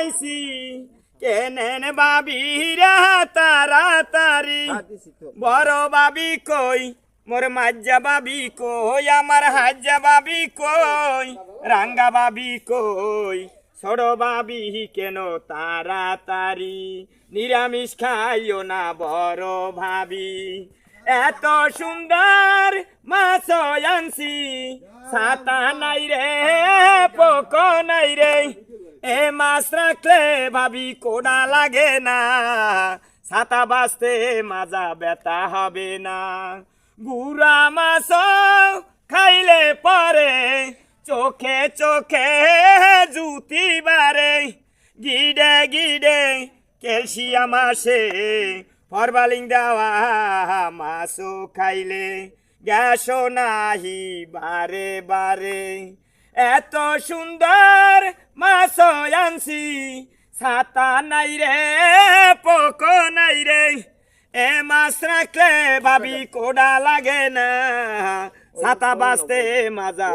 আইছি কেনেন বাবিরা তাড়াতাড়ি। বড় বাবি কই, মোর মাজ্জা বাবি কই, আমার হাজ্জা বাবি কই, রাঙ্গা বাবি কই, ছোট বাবি কেন তাড়াতাড়ি? নিরামিষ খাইও না বড় ভাবি। এত সুন্দর মাছ আনছি। ছাতা নাই রে, পোক নাই রে। এ মাছ রাখলে ভাবি কোনা লাগে না। ছাতা বাঁচতে মাজা ব্যথা হবে না। গুড়া মাছ খাইলে পরে চোখে চোখে জুতি বারে গিডে গিডে ক্যালসিয়াম আসে ফরবালিং দেওয়া মাছও খাইলে গ্যাসও নাহি বারে বারে। এত সুন্দর মাছ আনছি, ছাতা নাই রে, পোক নাই রে। এ মাছ রাখলে ভাবি কোডা লাগে না, ছাতা বাঁচতে মাজা